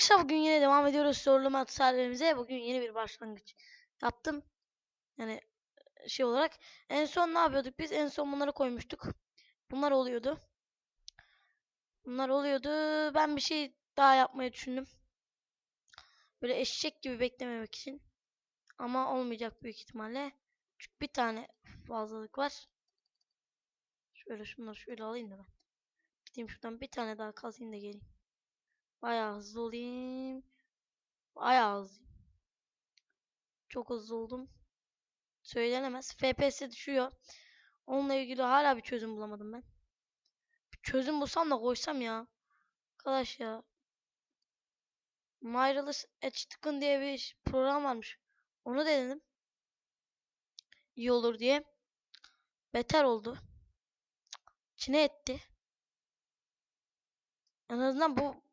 Arkadaşlar bugün yine devam ediyoruz sorulama serimize. Bugün yeni bir başlangıç yaptım. Yani şey olarak. En son ne yapıyorduk biz? En son bunları koymuştuk. Bunlar oluyordu. Bunlar oluyordu. Ben bir şey daha yapmayı düşündüm. Böyle eşek gibi beklememek için. Ama olmayacak büyük ihtimalle. Çünkü bir tane fazlalık var. Şöyle şunları şöyle alayım da ben. Gideyim şuradan bir tane daha kazayım da geleyim. Bayağı hızlı olayım. Bayağı hızlı. Çok hızlı oldum. Söylenemez. FPS düşüyor. Onunla ilgili hala bir çözüm bulamadım ben. Bir çözüm bulsam da koysam ya. Arkadaş ya. Myreless Edge diye bir program varmış. Onu denedim. İyi olur diye. Beter oldu. İçine etti. En azından bu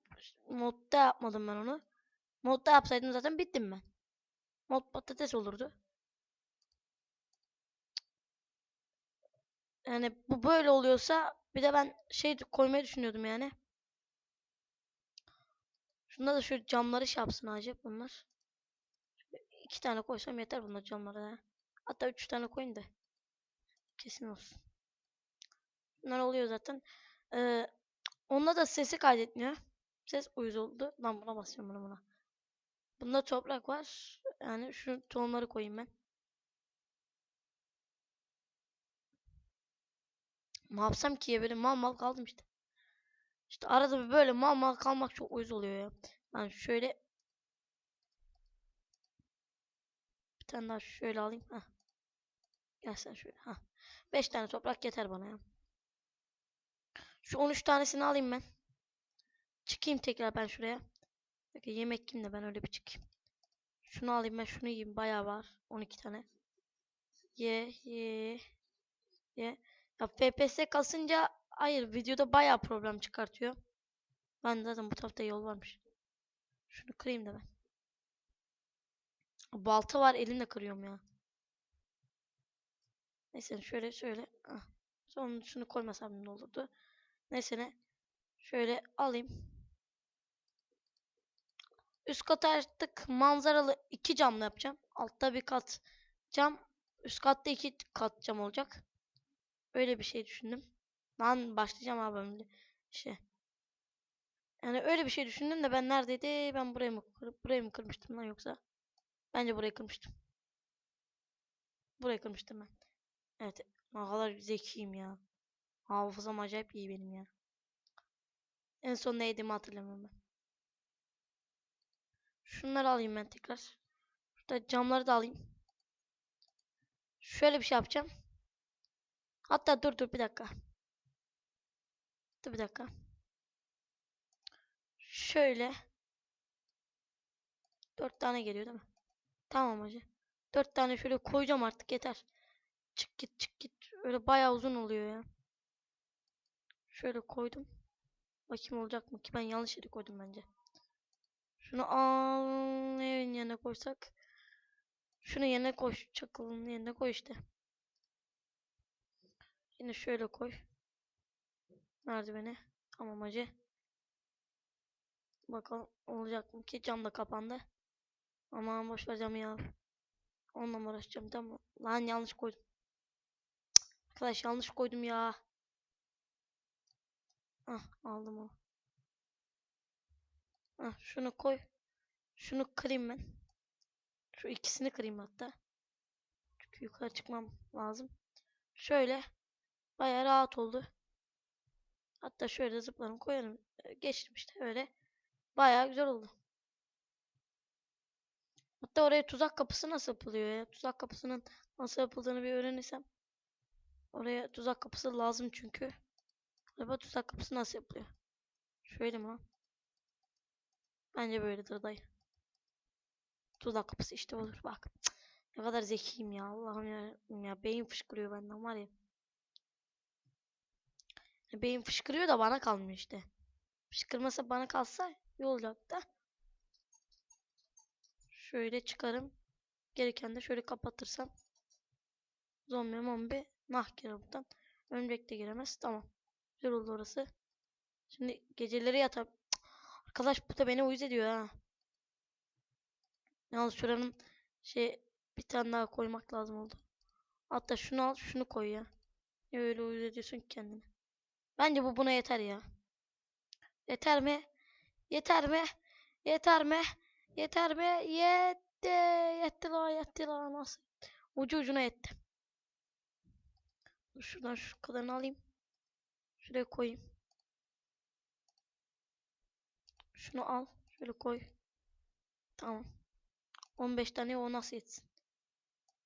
modda yapmadım ben onu. Modda yapsaydım zaten bittim ben. Mod patates olurdu. Yani bu böyle oluyorsa bir de ben şey koymayı düşünüyordum yani. Şunda da şöyle camları şey yapsın acaba bunlar. İki tane koysam yeter bunlar camlara. Hatta üç tane koyun da. Kesin olsun. Bunlar oluyor zaten. Ee, onda da sesi kaydetmiyor. Ses uyuz oldu. Lan buna basıyorum buna buna. Bunda toprak var. Yani şu tohumları koyayım ben. Ne yapsam ki ya böyle mal mal kaldım işte. İşte arada bir böyle mal mal kalmak çok uyuz oluyor ya. Ben şöyle bir tane daha şöyle alayım. Heh. Gel sen şöyle. Heh. 5 tane toprak yeter bana ya. Şu 13 tanesini alayım ben. Çıkayım tekrar ben şuraya. Peki yemek kim de ben öyle bir çıkayım. Şunu alayım ben şunu yiyeyim. Bayağı var. 12 tane. Ye ye ye. Ya FPS kasınca hayır videoda bayağı problem çıkartıyor. Ben zaten bu tarafta yol varmış. Şunu kırayım da ben. Balta var elimle kırıyorum ya. Neyse şöyle şöyle. Ah. Şunu koymasam ne olurdu. Neyse ne. Şöyle alayım. Üst kat artık manzaralı iki camlı yapacağım. Altta bir kat cam. Üst katta iki kat cam olacak. Öyle bir şey düşündüm. Lan başlayacağım abi. Şey. Yani öyle bir şey düşündüm de ben neredeydi? Ben burayı mı kırıp burayı mı kırmıştım lan yoksa? Bence burayı kırmıştım. Burayı kırmıştım ben. Evet. Ne kadar zekiyim ya. Hafızam acayip iyi benim ya. En son ne yediğimi hatırlamıyorum ben. Şunları alayım ben tekrar. Şurada camları da alayım. Şöyle bir şey yapacağım. Hatta dur dur bir dakika. Dur bir dakika. Şöyle. Dört tane geliyor değil mi? Tamam hacı. Dört tane şöyle koyacağım artık yeter. Çık git çık git. Öyle bayağı uzun oluyor ya. Şöyle koydum. Bakayım olacak mı ki ben yanlış yere koydum bence. Şunu al evin yerine koysak. Şunu yerine koy. Çakılın yerine koy işte. Yine şöyle koy. Merdiveni. Tamam hacı. Bakalım olacak mı ki cam da kapandı. Aman boş ver camı ya. Onunla mı uğraşacağım tamam. Lan yanlış koydum. Arkadaş yanlış koydum ya. Ah aldım onu. Ah şunu koy. Şunu kırayım ben. Şu ikisini kırayım hatta. Çünkü yukarı çıkmam lazım. Şöyle. Bayağı rahat oldu. Hatta şöyle zıplarım koyarım. Ee, Geçtim işte öyle. Bayağı güzel oldu. Hatta oraya tuzak kapısı nasıl yapılıyor ya? Tuzak kapısının nasıl yapıldığını bir öğrenirsem. Oraya tuzak kapısı lazım çünkü. Acaba tuzak kapısı nasıl yapılıyor? Şöyle mi lan? Bence böyledir dayı. Tuzak kapısı işte olur bak. Cık, Ne kadar zekiyim ya Allah'ım ya. Ya beyin fışkırıyor benden var ya. Beyin fışkırıyor da bana kalmıyor işte. Fışkırmasa bana kalsa iyi olacak da. Şöyle çıkarım. Gereken de şöyle kapatırsam. Zombi mombi nah girer buradan. De giremez. Tamam. Güzel oldu orası. Şimdi geceleri yatar. Arkadaş bu da beni uyuz ediyor ha. Yalnız şuranın şey bir tane daha koymak lazım oldu. Hatta şunu al şunu koy ya. Niye öyle uyuz ediyorsun ki kendini? Bence bu buna yeter ya. Yeter mi? Yeter mi? Yeter mi? Yeter mi? Yetti. Yetti lan yetti lan nasıl? Ucu ucuna yetti. Şuradan şu kadarını alayım. Şuraya koyayım. Şunu al. Şöyle koy. Tamam. 15 tane o nasıl yetsin?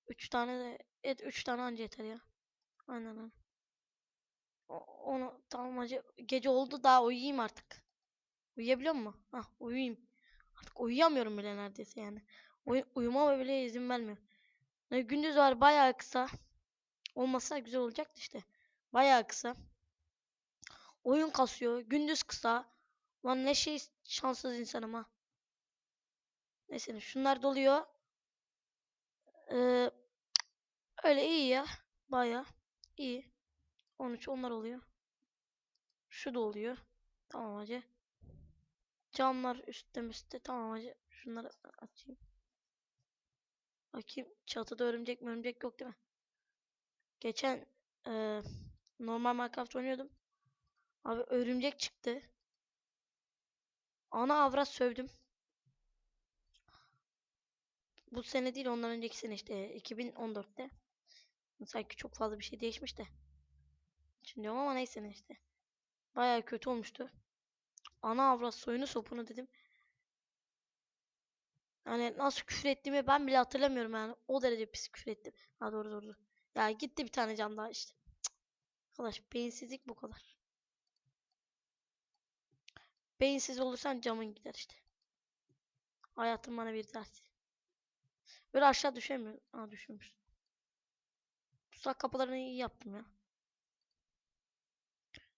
3 tane de et 3 tane anca yeter ya. Aynen öyle. Onu tamam hacı. Gece oldu daha uyuyayım artık. Uyuyabiliyor mu? Hah uyuyayım. Artık uyuyamıyorum bile neredeyse yani. Uy uyumama bile izin vermiyor. Yani gündüz var bayağı kısa. Olmasa güzel olacaktı işte. Bayağı kısa. Oyun kasıyor. Gündüz kısa. Lan ne şey şanssız insanım ha. Neyse şunlar doluyor. Ee, öyle iyi ya. Bayağı iyi. 13 onlar oluyor. Şu da oluyor. Tamam hacı. Camlar üstte üstte. Tamam hacı. Şunları açayım. Bakayım çatıda örümcek mi örümcek yok değil mi? Geçen eee, normal Minecraft oynuyordum. Abi örümcek çıktı. Ana avrat sövdüm. Bu sene değil ondan önceki sene işte 2014'te. Sanki çok fazla bir şey değişmiş de. Şimdi ama neyse ne işte. Bayağı kötü olmuştu. Ana avrat soyunu sopunu dedim. Yani nasıl küfür ettiğimi ben bile hatırlamıyorum yani. O derece pis küfür ettim. Ha doğru doğru. Ya gitti bir tane can daha işte. Cık. Arkadaş beyinsizlik bu kadar. Beyinsiz olursan camın gider işte. Hayatım bana bir ders. Böyle aşağı düşemiyor. Aa düşürmüş. Tuzak kapılarını iyi yaptım ya.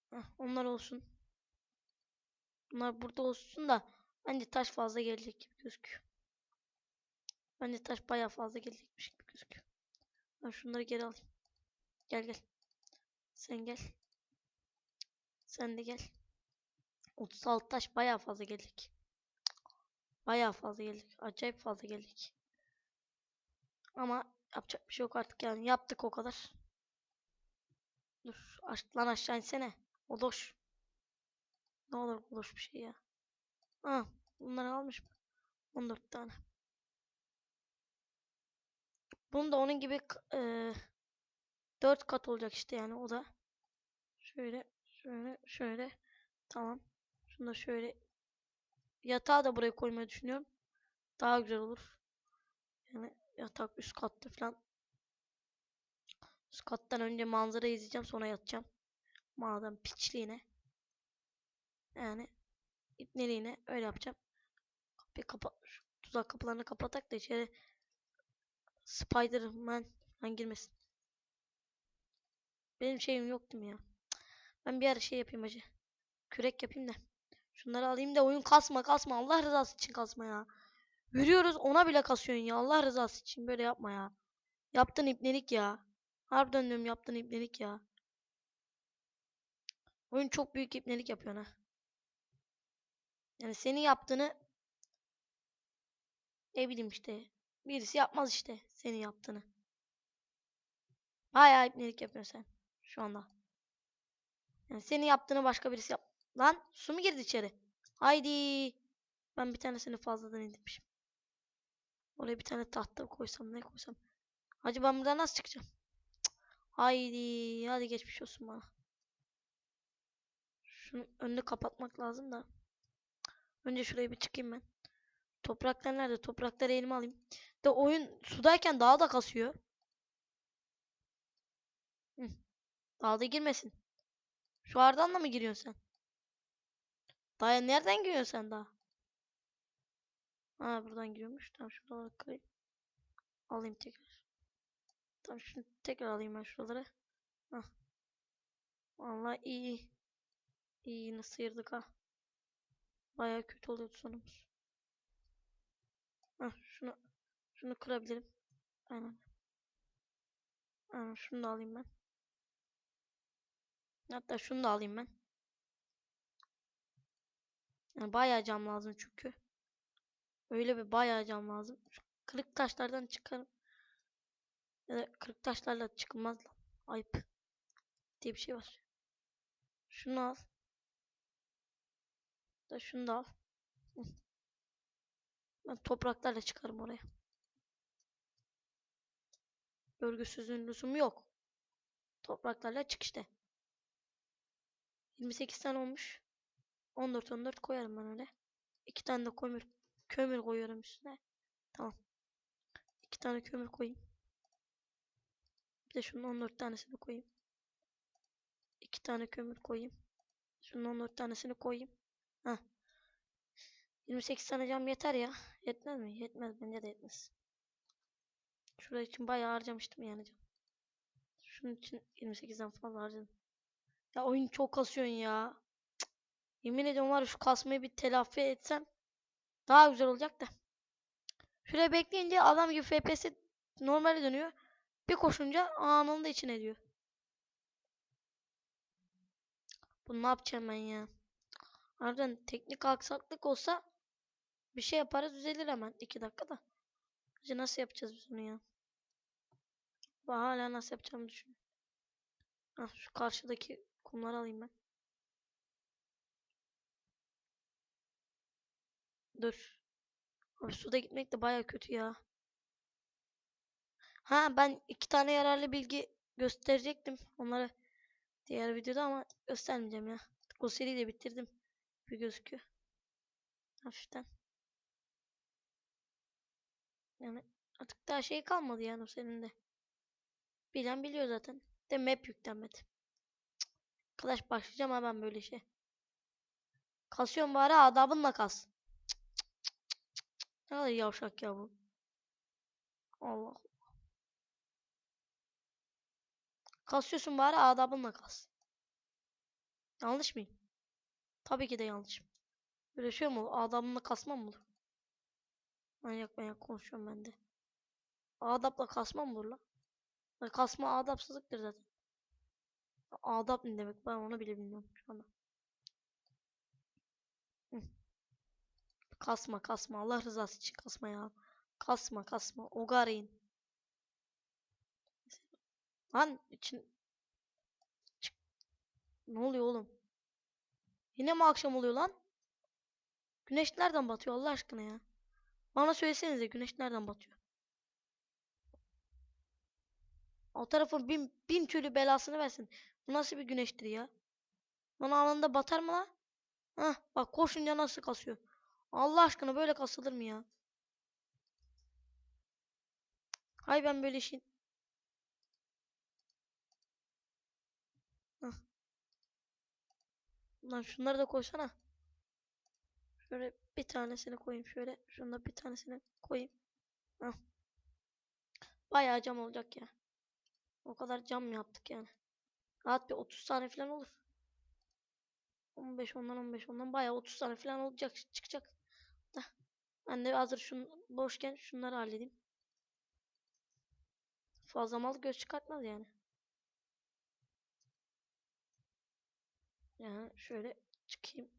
Heh, onlar olsun. Bunlar burada olsun da bence taş fazla gelecek gibi gözüküyor. Bence taş bayağı fazla gelecekmiş gibi gözüküyor. Ben şunları geri alayım. Gel gel. Sen gel. Sen de gel. 36 taş bayağı fazla gelecek. Bayağı fazla gelecek. Acayip fazla gelecek. Ama yapacak bir şey yok artık yani. Yaptık o kadar. Dur. Lan aşağı insene. Oloş. Ne olur oloş bir şey ya. Ha, bunları almış mı? 14 tane. Bunun da onun gibi eee 4 kat olacak işte yani o da. Şöyle, şöyle, şöyle. Tamam. Şunu da şöyle. Yatağı da buraya koymayı düşünüyorum. Daha güzel olur. Yani yatak üst katta falan. Üst kattan önce manzara izleyeceğim sonra yatacağım. Madem piçliğine. Yani ipneliğine öyle yapacağım. Kapıyı kapat. Tuzak kapılarını kapatak da içeri Spider-Man girmesin. Benim şeyim yok değil mi ya? Ben bir ara şey yapayım acı. Kürek yapayım da. Şunları alayım da oyun kasma kasma. Allah rızası için kasma ya. Yürüyoruz ona bile kasıyorsun ya. Allah rızası için böyle yapma ya. Yaptın ipnelik ya. Harbiden diyorum yaptın ipnelik ya. Oyun çok büyük ipnelik yapıyorsun ha. Yani senin yaptığını ne bileyim işte. Birisi yapmaz işte senin yaptığını. Bayağı ipnelik yapıyorsun sen şu anda. Yani senin yaptığını başka birisi yap. Lan su mu girdi içeri? Haydi. Ben bir tanesini fazladan indirmişim. Oraya bir tane tahta koysam ne koysam. Hacı ben buradan nasıl çıkacağım? Cık. Haydi. Hadi geçmiş olsun bana. Şunun önünü kapatmak lazım da. Önce şuraya bir çıkayım ben. Topraklar nerede? Toprakları elime alayım. De oyun sudayken daha da kasıyor. Hı. Daha da girmesin. Şu ardan da mı giriyorsun sen? Daha nereden giriyorsun sen daha? Ha buradan giriyormuş. Tamam kırayım. Alayım tekrar. Tamam şunu tekrar alayım ben şuraları. Hah. Vallahi iyi. İyi yine sıyırdık ha. Bayağı kötü oluyordu sonumuz. Hah şunu şunu kırabilirim. Aynen. Aynen şunu da alayım ben. Hatta şunu da alayım ben. Yani bayağı cam lazım çünkü. Öyle bir bayağı cam lazım. Kırık taşlardan çıkarım. Ya da kırık taşlarla çıkılmaz lan. Ayıp. Diye bir şey var. Şunu al. Da şunu da al. Ben topraklarla çıkarım oraya. Görgüsüzlüğün lüzumu yok. Topraklarla çık işte. 28 tane olmuş. 14 14 koyarım ben öyle. 2 tane de kömür kömür koyuyorum üstüne. Tamam. 2 tane kömür koyayım. Bir de şunun 14 tanesini koyayım. 2 tane kömür koyayım. Şunun 14 tanesini koyayım. Heh. 28 tane cam yeter ya. Yetmez mi? Yetmez. Bence de yetmez. Şuraya için bayağı harcamıştım yani cam. Şunun için 28'den fazla harcadım. Ya oyun çok kasıyorsun ya. Yemin ediyorum var şu kasmayı bir telafi etsem daha güzel olacak da. Şuraya bekleyince adam gibi FPS normale dönüyor. Bir koşunca anında içine ediyor. Bunu ne yapacağım ben ya? Harbiden teknik aksaklık olsa bir şey yaparız düzelir hemen. 2 dakikada. Acı nasıl yapacağız biz bunu ya? Ben hala nasıl yapacağımı düşünüyorum. Ah, şu karşıdaki kumları alayım ben. Dur. Abi suda gitmek de baya kötü ya. Ha ben iki tane yararlı bilgi gösterecektim. Onları diğer videoda ama göstermeyeceğim ya. O seriyi de bitirdim. Bir gözüküyor. Hafiften. Yani artık daha şey kalmadı yani senin de. Bilen biliyor zaten. De map yüklenmedi. Arkadaş başlayacağım ha ben böyle şey. Kasıyorum bari adabınla kas. Cık, cık, cık, cık, cık. Ne kadar yavşak ya bu. Allah. Kasıyorsun bari adabınla kas. Yanlış mıyım? Tabii ki de yanlışım. Böyle şey mi olur? Adabınla kasmam mı olur? Manyak manyak konuşuyorum ben de. Adapla kasma mı olur lan? Kasma adapsızlıktır zaten. Adap ne demek? Ben onu bile bilmiyorum şu anda. Kasma kasma. Allah rızası için kasma ya. Kasma kasma. Ogarayın. Lan için... Çık. Ne oluyor oğlum? Yine mi akşam oluyor lan? Güneş nereden batıyor Allah aşkına ya? Bana söylesenize güneş nereden batıyor? O tarafın bin, bin türlü belasını versin. Bu nasıl bir güneştir ya? Bana anında batar mı lan? Hah bak koşunca nasıl kasıyor. Allah aşkına böyle kasılır mı ya? Hay ben böyle. Hah. Lan şunları da koysana. Şöyle bir tanesini koyayım şöyle. Şunda bir tanesini koyayım. Hah. Bayağı cam olacak ya. O kadar cam yaptık yani? Rahat bir 30 tane falan olur. 15 ondan 15 ondan bayağı 30 tane falan olacak çıkacak. Ben de hazır şun boşken şunları halledeyim. Fazla mal göz çıkartmaz yani. Yani şöyle çıkayım.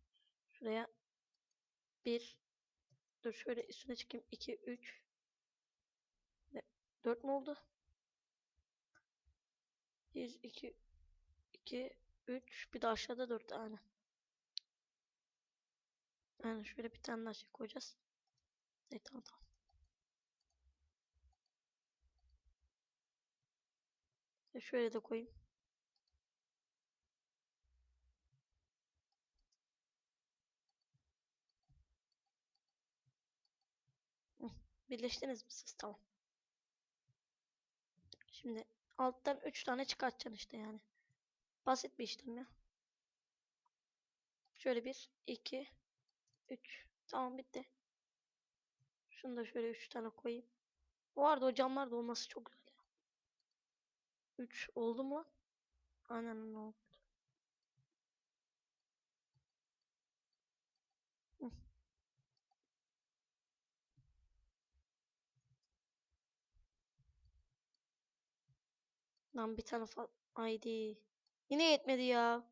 Şuraya 1 Dur şöyle üstüne çıkayım. 2 3 4 mü oldu? 1 2 2 3 bir de aşağıda 4 tane. Yani şöyle bir tane daha şey koyacağız. Evet tamam şöyle de koyayım. Birleştiniz mi siz? Tamam. Şimdi alttan 3 tane çıkartacaksın işte yani. Basit bir işlem ya. Şöyle 1 2 3 Tamam bitti. Şunu da şöyle 3 tane koyayım. O arada o camlar da olması çok güzel ya. 3 oldu mu? Aynen oldu. Hı. Lan bir tane falan. Haydi. Yine yetmedi ya.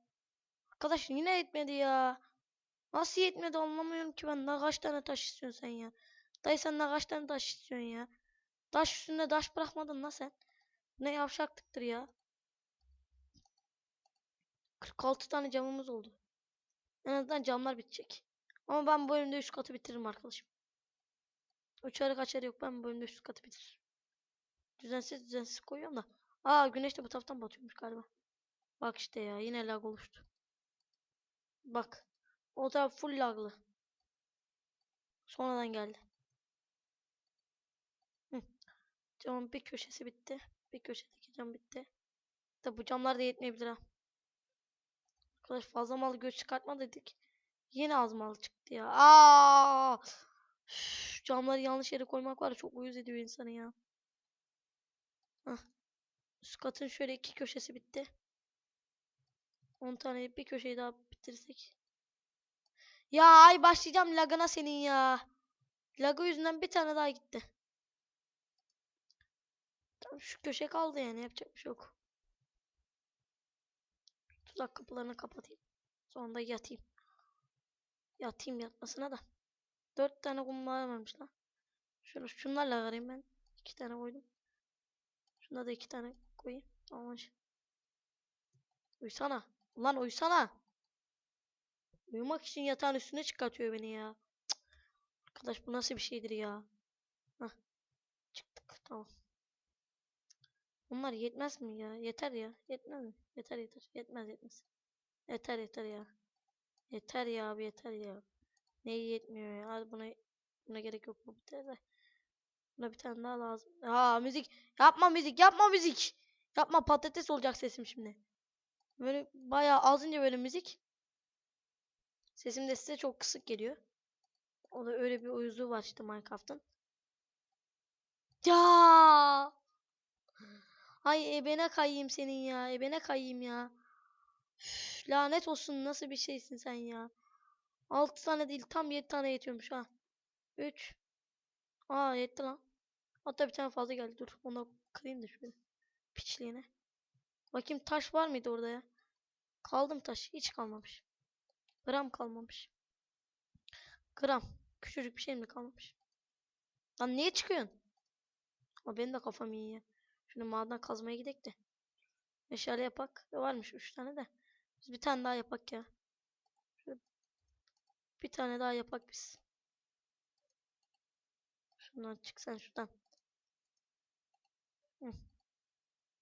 Arkadaş yine yetmedi ya. Nasıl yetmedi anlamıyorum ki ben. Daha kaç tane taş istiyorsun sen ya? Dayı sen daha kaç tane taş istiyorsun ya? Taş üstünde taş bırakmadın lan sen. Ne yavşaklıktır ya. 46 tane camımız oldu. En azından camlar bitecek. Ama ben bu bölümde 3 katı bitiririm arkadaşım. Uçarı kaçarı yok. Ben bu bölümde 3 katı bitiririm. Düzensiz düzensiz koyuyorum da. Aa güneş de bu taraftan batıyormuş galiba. Bak işte ya yine lag oluştu. Bak. O taraf full laglı. Sonradan geldi. Hı. Camın bir köşesi bitti. Bir köşedeki cam bitti. Tabi bu camlar da yetmeyebilir ha. Arkadaş fazla mal göz çıkartma dedik. Yine az mal çıktı ya. Aa! Üf, camları yanlış yere koymak var çok uyuz ediyor insanı ya. Hah. Üst katın şöyle iki köşesi bitti. 10 tane bir köşeyi daha bitirsek. Ya ay başlayacağım lagına senin ya. Lagı yüzünden bir tane daha gitti. Şu köşe kaldı yani yapacak bir şey yok. Tuzak kapılarını kapatayım. Sonra da yatayım. Yatayım yatmasına da. Dört tane kum varmamış lan. Şunu şunlarla arayayım ben. İki tane koydum. Şunda da iki tane koyayım. Tamam. Uysana. Ulan uysana. Uyumak için yatağın üstüne çıkartıyor beni ya. Cık. Arkadaş bu nasıl bir şeydir ya. Hah. Çıktık. Tamam. Bunlar yetmez mi ya? Yeter ya. Yetmez mi? Yeter yeter. Yetmez yetmez. Yeter yeter ya. Yeter ya abi yeter ya. Neyi yetmiyor ya? Hadi buna buna gerek yok bu biter de. Buna bir tane daha lazım. Aa müzik. Yapma müzik. Yapma müzik. Yapma patates olacak sesim şimdi. Böyle bayağı azınca böyle müzik. Sesim de size çok kısık geliyor. O da öyle bir uyuzluğu var işte Minecraft'ın. Ya! Ay ebene kayayım senin ya. Ebene kayayım ya. Üf, lanet olsun nasıl bir şeysin sen ya. 6 tane değil tam 7 tane yetiyormuş ha. 3. Aa yetti lan. Hatta bir tane fazla geldi. Dur onu kırayım da şöyle. Piçliğine. Bakayım taş var mıydı orada ya? Kaldım taş. Hiç kalmamış. Gram kalmamış. Gram. Küçücük bir şey mi kalmamış? Lan niye çıkıyorsun? Ama benim de kafam iyi ya. Şunu maden kazmaya gidek de. Meşale yapak. E, varmış 3 tane de. Biz bir tane daha yapak ya. Şöyle bir tane daha yapak biz. Şundan çıksan şuradan. Hı.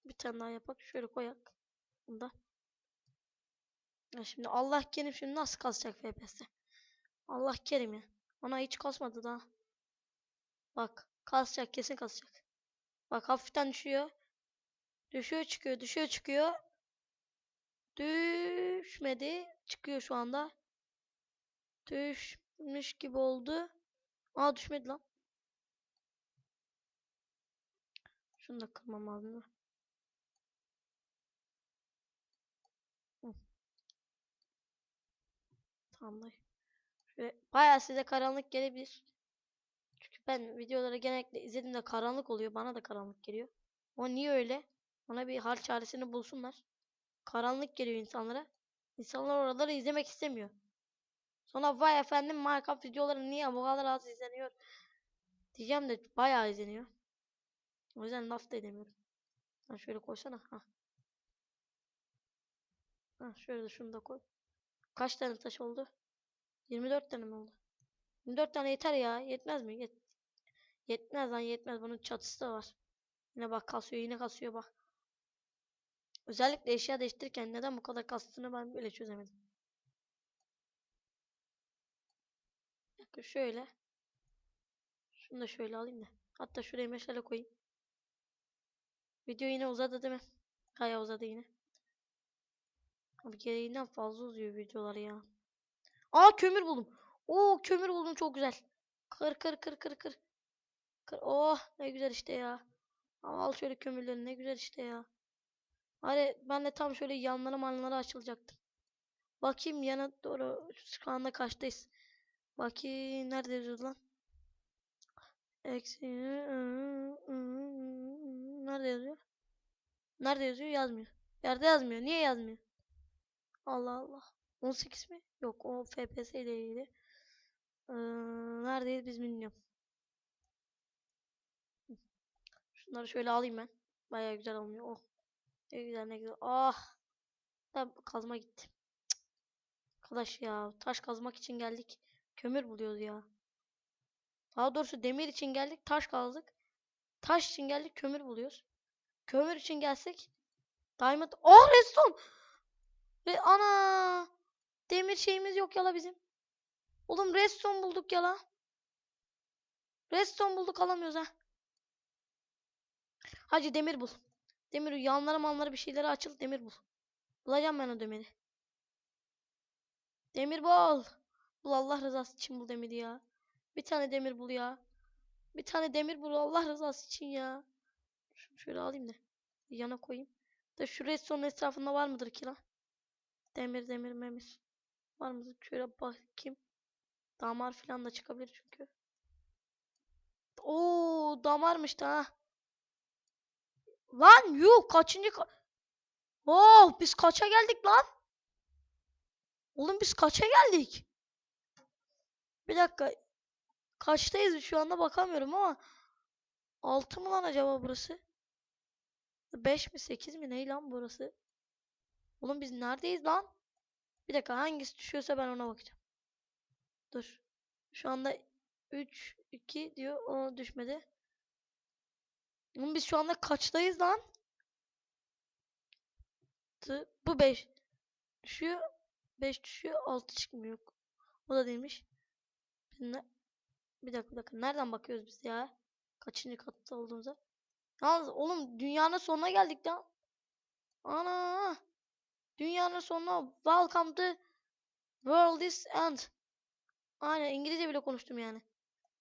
Bir tane daha yapak. Şöyle koyak. Bunda. Ya şimdi Allah kerim şimdi nasıl kasacak FPS'te? Allah kerim ya. Ona hiç kasmadı daha. Bak kasacak kesin kasacak. Bak hafiften düşüyor. Düşüyor çıkıyor düşüyor çıkıyor. Düşmedi. Çıkıyor şu anda. Düşmüş gibi oldu. Aa düşmedi lan. Şunu da kırmam lazım. Tamam. Şöyle bayağı size karanlık gelebilir. Ben videoları genellikle izlediğimde karanlık oluyor. Bana da karanlık geliyor. O niye öyle? Ona bir hal çaresini bulsunlar. Karanlık geliyor insanlara. İnsanlar oraları izlemek istemiyor. Sonra vay efendim Minecraft videoları niye bu kadar az izleniyor? Diyeceğim de bayağı izleniyor. O yüzden laf da edemiyorum. Ha şöyle koysana. Ha. Ha şöyle de şunu da koy. Kaç tane taş oldu? 24 tane mi oldu? 24 tane yeter ya. Yetmez mi? Yet yetmez lan yetmez. Bunun çatısı da var. Yine bak kasıyor yine kasıyor bak. Özellikle eşya değiştirirken neden bu kadar kastığını ben böyle çözemedim. Bakın şöyle. Şunu da şöyle alayım da. Hatta şuraya meşale koyayım. Video yine uzadı değil mi? Kaya uzadı yine. Abi gereğinden fazla uzuyor videolar ya. Aa kömür buldum. Oo kömür buldum çok güzel. Kır kır kır kır kır. Oh ne güzel işte ya. Ama al şöyle kömürleri ne güzel işte ya. Hani ben de tam şöyle yanlara manlara açılacaktım. Bakayım yana doğru şu anda kaçtayız. Bakayım nerede yazıyordu lan? Eksi nerede yazıyor? Nerede yazıyor? Yazmıyor. Yerde yazmıyor. Niye yazmıyor? Allah Allah. 18 mi? Yok o FPS ile ilgili. Ee, neredeyiz biz bilmiyorum. Hı. Şunları şöyle alayım ben. Bayağı güzel olmuyor. Oh. Ne güzel ne güzel. Ah. Da kazma gitti. Cık. Arkadaş ya taş kazmak için geldik. Kömür buluyoruz ya. Daha doğrusu demir için geldik taş kazdık. Taş için geldik kömür buluyoruz. Kömür için gelsek Diamond. Oh redstone. Re ana. Demir şeyimiz yok ya la bizim. Oğlum redstone bulduk ya la. Redstone bulduk alamıyoruz ha. Hacı demir bul. Demir yanları manları bir şeyleri açıl demir bul. Bulacağım ben o demiri. Demir bul. Bul Allah rızası için bul demiri ya. Bir tane demir bul ya. Bir tane demir bul Allah rızası için ya. Şunu şöyle alayım da. Yana koyayım. Da şu redstone'un etrafında var mıdır ki lan? Demir demir memir. Var mıdır? Şöyle bakayım. Damar falan da çıkabilir çünkü. Oo damarmış da ha. Lan yuh kaçıncı ka Oh biz kaça geldik lan? Oğlum biz kaça geldik? Bir dakika. Kaçtayız şu anda bakamıyorum ama 6 mı lan acaba burası? 5 mi 8 mi ney lan burası? Oğlum biz neredeyiz lan? Bir dakika hangisi düşüyorsa ben ona bakacağım. Dur. Şu anda 3 2 diyor. O düşmedi. Oğlum biz şu anda kaçtayız lan? Bu 5 düşüyor. 5 düşüyor. 6 çıkmıyor. O da değilmiş. Bir dakika bir dakika. Nereden bakıyoruz biz ya? Kaçıncı katta olduğumuza? Yalnız oğlum dünyanın sonuna geldik lan. Ana. Dünyanın sonuna. Welcome to world is end. Aynen İngilizce bile konuştum yani.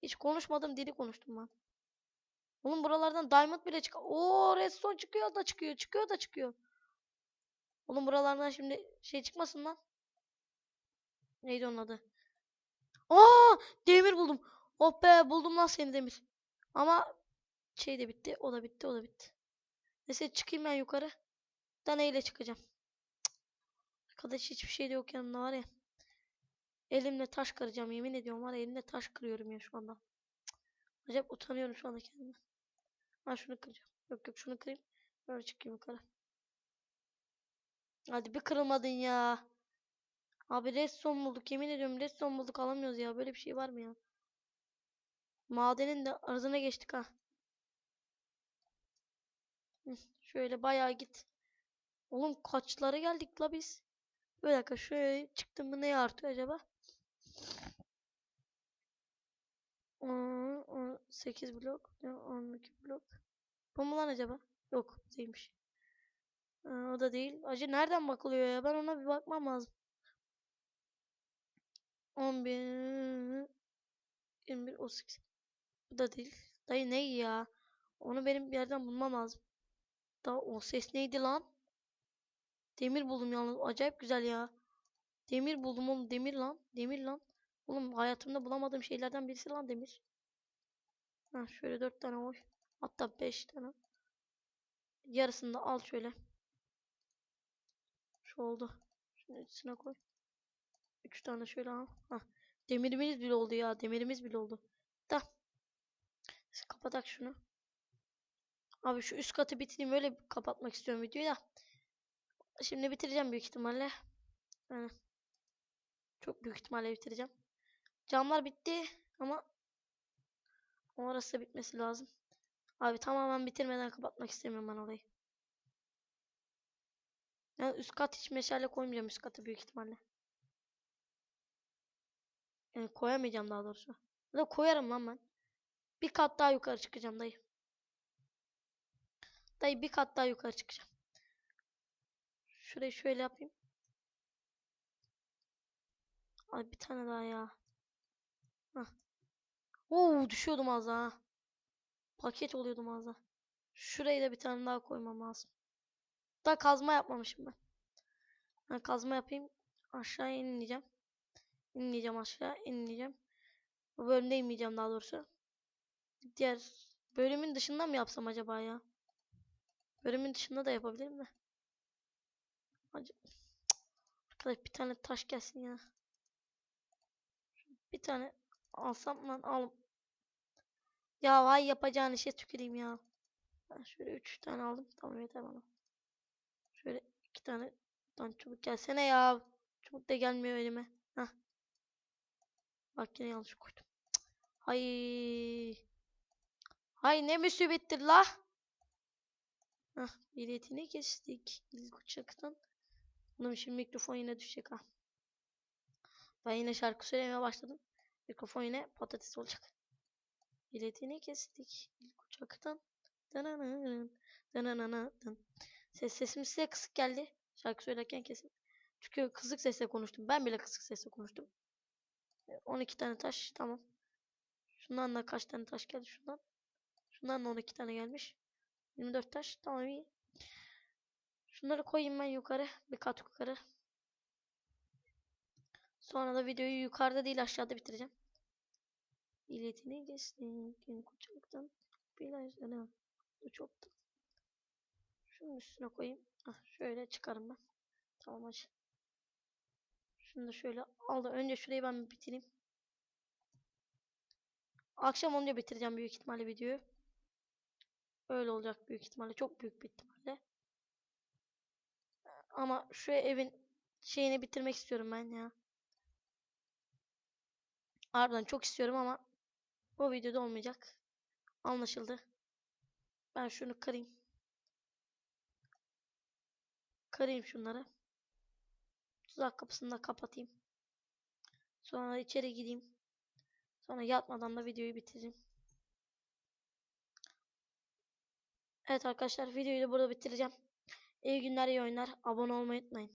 Hiç konuşmadım dili konuştum ben. Oğlum buralardan diamond bile çıkıyor. Oo redstone çıkıyor da çıkıyor. Çıkıyor da çıkıyor. Oğlum buralardan şimdi şey çıkmasın lan. Neydi onun adı? Aa demir buldum. Oh be buldum lan seni demir. Ama şey de bitti. O da bitti. O da bitti. Neyse çıkayım ben yukarı. Da neyle çıkacağım? Arkadaş hiçbir şey de yok yanımda var ya. Elimle taş kıracağım yemin ediyorum var ya elimle taş kırıyorum ya şu anda. Acayip utanıyorum şu anda kendime. Ha şunu kıracağım. Yok yok şunu kırayım. Böyle çıkayım yukarı. Hadi bir kırılmadın ya. Abi redstone bulduk yemin ediyorum redstone bulduk alamıyoruz ya. Böyle bir şey var mı ya? Madenin de arasına geçtik ha. Şöyle bayağı git. Oğlum kaçlara geldik la biz? Bir dakika şöyle çıktım mı ne artıyor acaba? 8 blok, 12 blok. Bu mu lan acaba? Yok değilmiş. Aa, o da değil. Acı nereden bakılıyor ya? Ben ona bir bakmam lazım. 11 21 18. Bu da değil. Dayı ne ya? Onu benim bir yerden bulmam lazım. Daha o ses neydi lan? Demir buldum yalnız. Acayip güzel ya. Demir buldum oğlum. Demir lan. Demir lan. Oğlum hayatımda bulamadığım şeylerden birisi lan demir. Ha şöyle dört tane koy. Hatta beş tane. Yarısını da al şöyle. Şu oldu. Şunu içine koy. Üç tane şöyle al. Ha. Demirimiz bile oldu ya. Demirimiz bile oldu. Da. Neyse, Kapatak şunu. Abi şu üst katı bitireyim. Öyle kapatmak istiyorum videoyu da. Şimdi bitireceğim büyük ihtimalle. Yani çok büyük ihtimalle bitireceğim. Camlar bitti ama orası da bitmesi lazım. Abi tamamen bitirmeden kapatmak istemiyorum ben orayı. Yani üst kat hiç meşale koymayacağım üst katı büyük ihtimalle. Yani koyamayacağım daha doğrusu. Ya da koyarım lan ben. Bir kat daha yukarı çıkacağım dayı. Dayı bir kat daha yukarı çıkacağım. Şurayı şöyle yapayım. Ay bir tane daha ya. Oo düşüyordum az daha. Paket oluyordum az daha. Şurayı da bir tane daha koymam lazım. Daha kazma yapmamışım ben. Ben kazma yapayım. Aşağıya inmeyeceğim. İnmeyeceğim aşağı. inmeyeceğim. Bu bölümde inmeyeceğim daha doğrusu. Diğer bölümün dışında mı yapsam acaba ya? Bölümün dışında da yapabilirim de. Acı- Arkadaş bir tane taş gelsin ya. Bir tane alsam lan al. Ya vay yapacağın işe tüküreyim ya. Ben şöyle üç tane aldım. Tamam yeter bana. Şöyle iki tane lan çubuk gelsene ya. Çubuk da gelmiyor elime. Hah. Bak yine yanlış koydum. Hay. Hay ne musibettir la. Hah biletini kestik. İlk uçaktan. Bunun şimdi mikrofon yine düşecek ha. Ben yine şarkı söylemeye başladım. Mikrofon yine patates olacak. Biletini kestik ilk uçaktan. Dananın, danananın. Ses sesim size kısık geldi. Şarkı söylerken kesin. Çünkü kısık sesle konuştum. Ben bile kısık sesle konuştum. E, 12 tane taş tamam. Şundan da kaç tane taş geldi şundan. Şundan da 12 tane gelmiş. 24 taş tamam iyi. Şunları koyayım ben yukarı. Bir kat yukarı. Sonra da videoyu yukarıda değil aşağıda bitireceğim. İletini geçtik. Yeni kucaktan. Plajlara. Bu çok da. Şunun üstüne koyayım. Ah, şöyle çıkarım ben. Tamam hadi. Şunu da şöyle al önce şurayı ben bitireyim. Akşam olunca bitireceğim büyük ihtimalle videoyu. Öyle olacak büyük ihtimalle. Çok büyük bir ihtimalle. Ama şu evin şeyini bitirmek istiyorum ben ya. Harbiden çok istiyorum ama bu videoda olmayacak. Anlaşıldı. Ben şunu kırayım. Kırayım şunları. Tuzak kapısını da kapatayım. Sonra içeri gideyim. Sonra yatmadan da videoyu bitireyim. Evet arkadaşlar videoyu da burada bitireceğim. İyi günler, iyi oyunlar. Abone olmayı unutmayın.